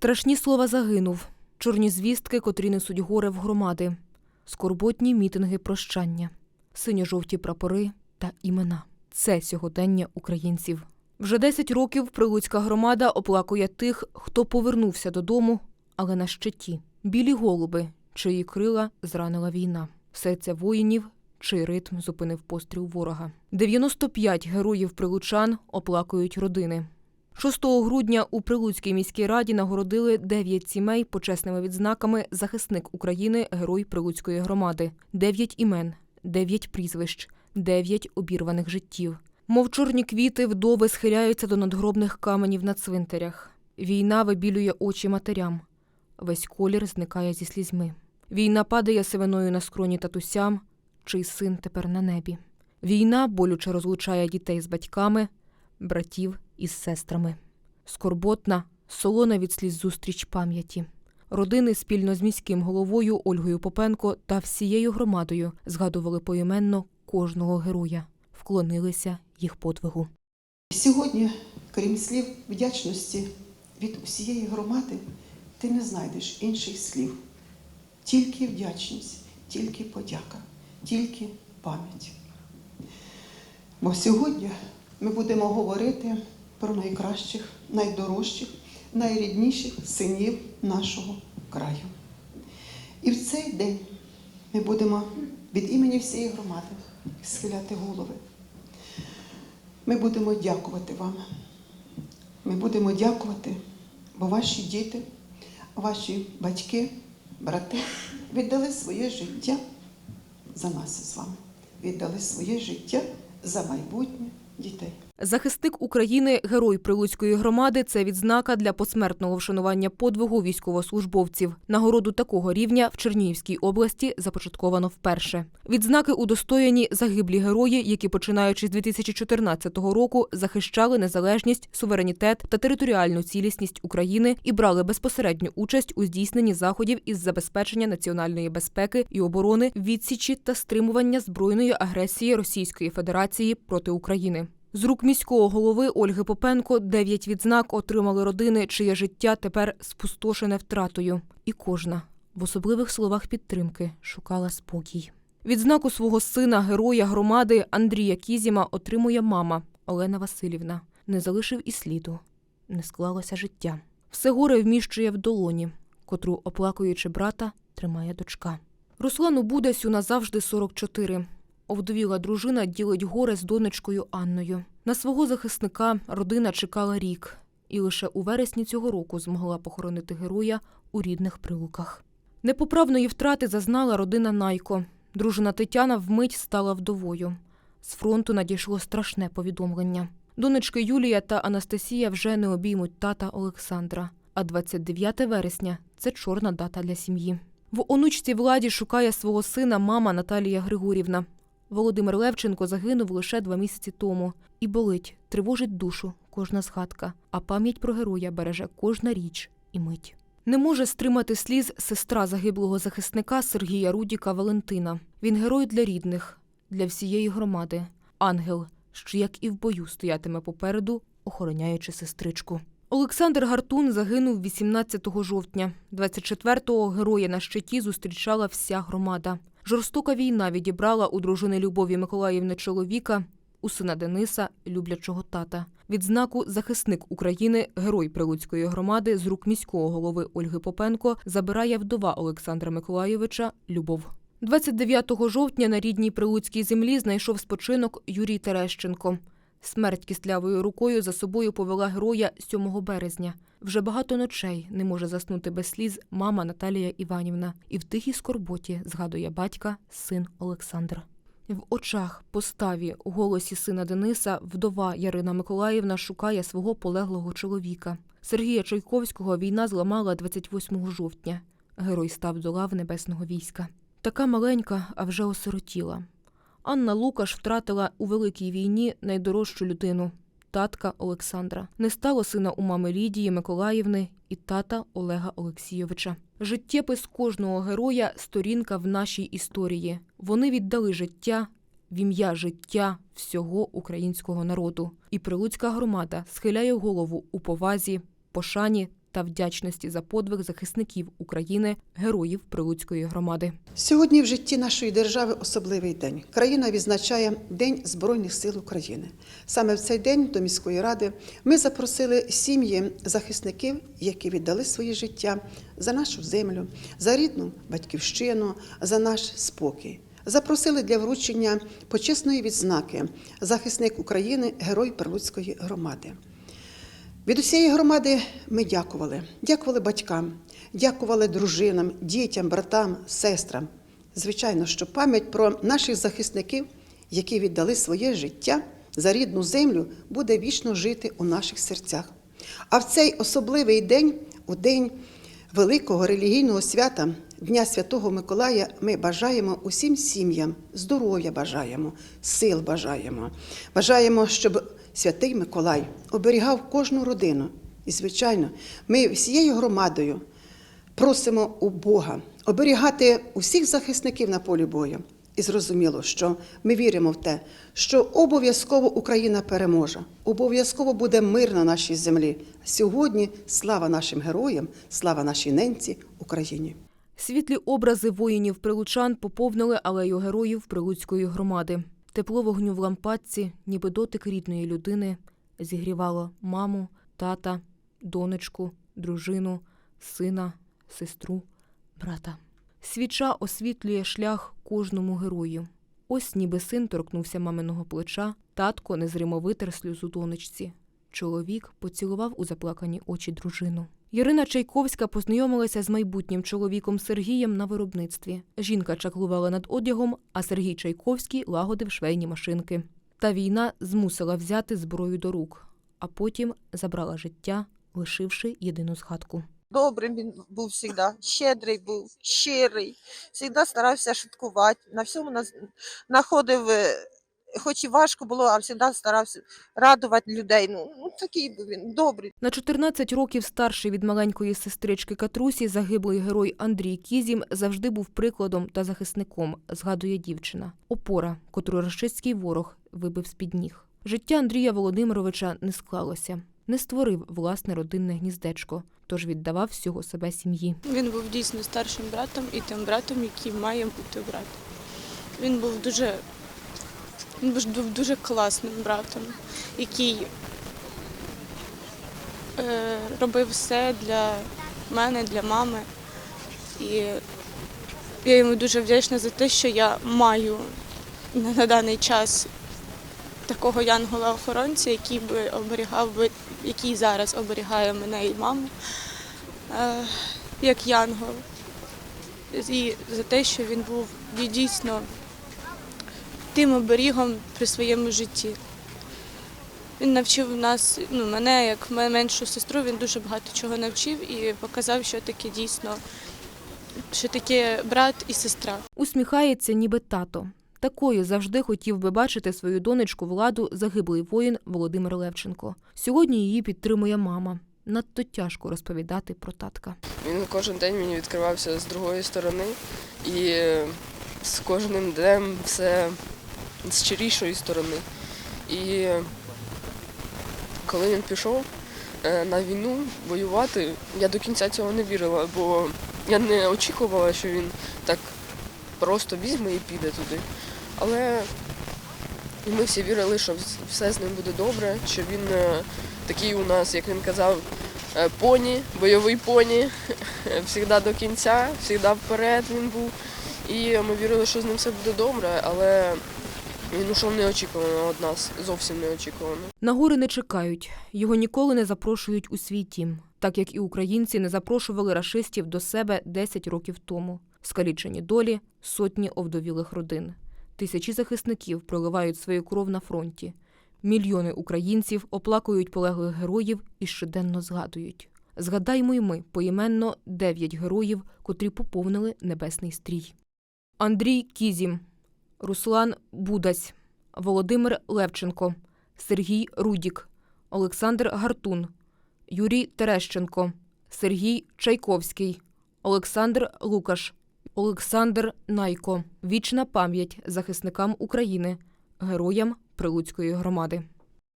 Страшні слова загинув, чорні звістки, котрі несуть горе в громади, скорботні мітинги прощання, синьо-жовті прапори та імена. Це сьогодення українців. Вже 10 років прилуцька громада оплакує тих, хто повернувся додому, але на щиті. Білі голуби, чиї крила зранила війна, серця воїнів, чий ритм зупинив постріл ворога. 95 героїв прилучан оплакують родини. 6 грудня у Прилуцькій міській раді нагородили 9 сімей почесними відзнаками захисник України, герой Прилуцької громади, 9 імен, 9 прізвищ, 9 обірваних життів. Мов чорні квіти, вдови схиляються до надгробних каменів на цвинтарях. Війна вибілює очі матерям. Весь колір зникає зі слізьми. Війна падає сивиною на скроні татусям, чий син тепер на небі. Війна болюче розлучає дітей з батьками, братів із сестрами. Скорботна, солона від сліз зустріч пам'яті. Родини спільно з міським головою Ольгою Попенко та всією громадою згадували поіменно кожного героя, вклонилися їх подвигу. Сьогодні, крім слів вдячності від усієї громади, ти не знайдеш інших слів. Тільки вдячність, тільки подяка, тільки пам'ять. Бо сьогодні ми будемо говорити про найкращих, найдорожчих, найрідніших синів нашого краю. І в цей день ми будемо від імені всієї громади схиляти голови. Ми будемо дякувати вам. Ми будемо дякувати, бо ваші діти, ваші батьки, брати віддали своє життя за нас з вами. Віддали своє життя за майбутнє дітей. Захисник України, герой Прилуцької громади це відзнака для посмертного вшанування подвигу військовослужбовців. Нагороду такого рівня в Чернігівській області започатковано вперше. Відзнаки удостоєні загиблі герої, які починаючи з 2014 року захищали незалежність, суверенітет та територіальну цілісність України і брали безпосередню участь у здійсненні заходів із забезпечення національної безпеки і оборони, відсічі та стримування збройної агресії Російської Федерації проти України. З рук міського голови Ольги Попенко дев'ять відзнак отримали родини, чиє життя тепер спустошене втратою. І кожна в особливих словах підтримки шукала спокій. Відзнаку свого сина, героя громади Андрія Кізіма отримує мама Олена Васильівна. Не залишив і сліду, не склалося життя. Все горе вміщує в долоні, котру, оплакуючи брата, тримає дочка. Руслану Будасю назавжди 44. Овдовіла дружина ділить горе з донечкою Анною. На свого захисника родина чекала рік, і лише у вересні цього року змогла похоронити героя у рідних прилуках. Непоправної втрати зазнала родина Найко. Дружина Тетяна вмить стала вдовою. З фронту надійшло страшне повідомлення. Донечки Юлія та Анастасія вже не обіймуть тата Олександра. А 29 вересня це чорна дата для сім'ї. В онучці владі шукає свого сина мама Наталія Григорівна. Володимир Левченко загинув лише два місяці тому. І болить, тривожить душу кожна згадка, а пам'ять про героя береже кожна річ і мить. Не може стримати сліз сестра загиблого захисника Сергія Рудіка Валентина. Він герой для рідних, для всієї громади. Ангел, що як і в бою стоятиме попереду, охороняючи сестричку. Олександр Гартун загинув 18 жовтня. 24-го героя на щиті зустрічала вся громада. Жорстока війна відібрала у дружини Любові Миколаївни чоловіка, у сина Дениса люблячого тата. Відзнаку захисник України, герой Прилуцької громади з рук міського голови Ольги Попенко забирає вдова Олександра Миколаєвича Любов. 29 жовтня на рідній прилуцькій землі знайшов спочинок Юрій Терещенко. Смерть кістлявою рукою за собою повела героя 7 березня. Вже багато ночей не може заснути без сліз мама Наталія Іванівна. І в тихій скорботі згадує батька, син Олександр. В очах, поставі, голосі сина Дениса вдова Ярина Миколаївна шукає свого полеглого чоловіка. Сергія Чайковського війна зламала 28 жовтня. Герой став до лав небесного війська. Така маленька, а вже осиротіла. Анна Лукаш втратила у великій війні найдорожчу людину татка Олександра. Не стало сина у мами Лідії Миколаївни і тата Олега Олексійовича. Життєпис кожного героя сторінка в нашій історії. Вони віддали життя в ім'я життя всього українського народу. І прилуцька громада схиляє голову у повазі, пошані та вдячності за подвиг захисників України, героїв Прилуцької громади. Сьогодні в житті нашої держави особливий день. Країна відзначає День Збройних сил України. Саме в цей день до міської ради ми запросили сім'ї захисників, які віддали своє життя за нашу землю, за рідну батьківщину, за наш спокій. Запросили для вручення почесної відзнаки захисник України, герой Прилуцької громади. Від усієї громади ми дякували. Дякували батькам, дякували дружинам, дітям, братам, сестрам. Звичайно, що пам'ять про наших захисників, які віддали своє життя за рідну землю, буде вічно жити у наших серцях. А в цей особливий день, у день великого релігійного свята, Дня Святого Миколая, ми бажаємо усім сім'ям здоров'я бажаємо, сил бажаємо. Бажаємо, щоб святий Миколай оберігав кожну родину. І, звичайно, ми всією громадою просимо у Бога оберігати усіх захисників на полі бою. І зрозуміло, що ми віримо в те, що обов'язково Україна переможе, обов'язково буде мир на нашій землі. Сьогодні слава нашим героям, слава нашій ненці Україні. Світлі образи воїнів прилучан поповнили алею героїв Прилуцької громади. Тепло вогню в лампадці, ніби дотик рідної людини, зігрівало маму, тата, донечку, дружину, сина, сестру, брата. Свіча освітлює шлях кожному герою. Ось ніби син торкнувся маминого плеча, татко незримо витер сльозу донечці. Чоловік поцілував у заплакані очі дружину. Ярина Чайковська познайомилася з майбутнім чоловіком Сергієм на виробництві. Жінка чаклувала над одягом, а Сергій Чайковський лагодив швейні машинки. Та війна змусила взяти зброю до рук, а потім забрала життя, лишивши єдину згадку. Добрим він був завжди, щедрий був, щирий, завжди старався шуткувати, на всьому нас знаходив, е, хоч і важко було, а завжди старався радувати людей. Ну, ну такий був він, добрий. На 14 років старший від маленької сестрички Катрусі загиблий герой Андрій Кізім завжди був прикладом та захисником, згадує дівчина. Опора, котру рашистський ворог вибив з-під ніг. Життя Андрія Володимировича не склалося. Не створив власне родинне гніздечко, тож віддавав всього себе сім'ї. Він був дійсно старшим братом і тим братом, який має бути брат. Він був дуже, він був дуже класним братом, який е, робив все для мене, для мами. І я йому дуже вдячна за те, що я маю на, на даний час такого янгола-охоронця, який би оберігав би, який зараз оберігає мене і маму е, як янгол. І за те, що він був дійсно тим оберігом при своєму житті. Він навчив нас, ну, мене як ме- меншу сестру, він дуже багато чого навчив і показав, що таке дійсно, що таке брат і сестра. Усміхається, ніби тато. Такою завжди хотів би бачити свою донечку владу загиблий воїн Володимир Левченко. Сьогодні її підтримує мама. Надто тяжко розповідати про татка. Він кожен день мені відкривався з другої сторони, і з кожним днем все з щирішої сторони. І е, коли він пішов е, на війну воювати, я до кінця цього не вірила, бо я не очікувала, що він так просто візьме і піде туди. Але ми всі вірили, що все з ним буде добре, що він е, такий у нас, як він казав, поні, бойовий поні, завжди до кінця, завжди вперед він був. І ми вірили, що з ним все буде добре, але він ушов неочікувано від нас, зовсім неочікувано. На гори не чекають, його ніколи не запрошують у свій тім, так як і українці не запрошували рашистів до себе 10 років тому. Скалічені долі, сотні овдовілих родин. Тисячі захисників проливають свою кров на фронті. Мільйони українців оплакують полеглих героїв і щоденно згадують. Згадаймо й ми поіменно дев'ять героїв, котрі поповнили небесний стрій. Андрій Кізім, Руслан Будась, Володимир Левченко, Сергій Рудік, Олександр Гартун, Юрій Терещенко, Сергій Чайковський, Олександр Лукаш, Олександр Найко. Вічна пам'ять захисникам України, героям Прилуцької громади.